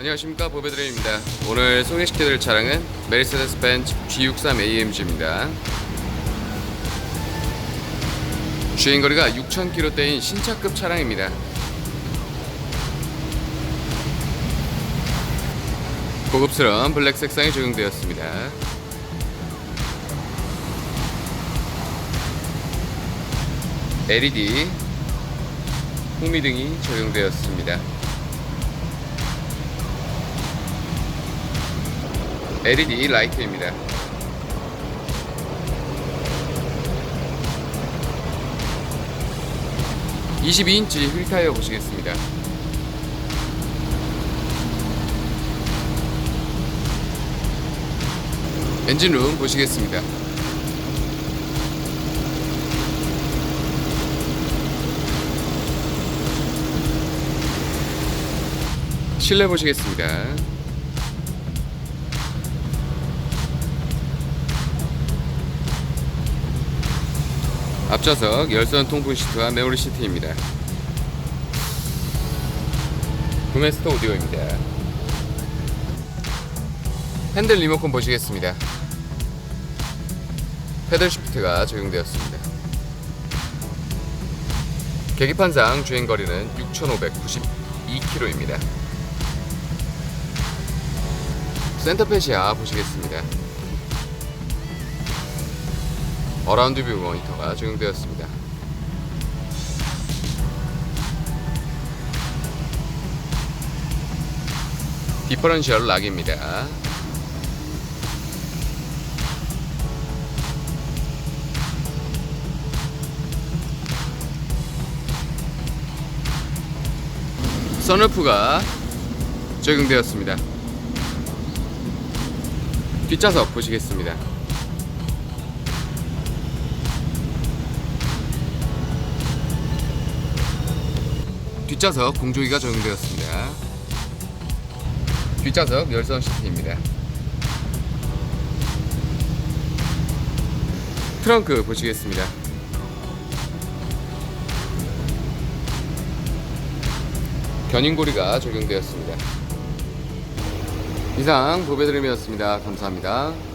안녕하십니까 보배드레입니다. 오늘 소개시켜드릴 차량은 메르세데스 벤츠 G63 AMG입니다. 주행거리가 6,000km대인 신차급 차량입니다. 고급스러운 블랙 색상이 적용되었습니다. LED 후미등이 적용되었습니다 LED 라이트입니다. (22인치) 휠 타이어 보시겠습니다. 엔진룸 보시겠습니다. 실내 보시겠습니다. 앞좌석 열선 통풍 시트와 메모리 시트입니다. 구매스터 오디오입니다. 핸들 리모컨 보시겠습니다. 페들 시프트가 적용되었습니다. 계기판상 주행거리는 6,592km입니다. 센터페시아 보시겠습니다. 어라운드 뷰 모니터가 적용되었습니다. 디퍼런셜 락입니다. 선루프가 적용되었습니다. 뒷좌석 보시겠습니다. 뒷좌석 공조기가 적용되었습니다. 뒷좌석 열선 시트입니다. 트렁크 보시겠습니다. 견인고리가 적용되었습니다. 이상 보배드림이었습니다. 감사합니다.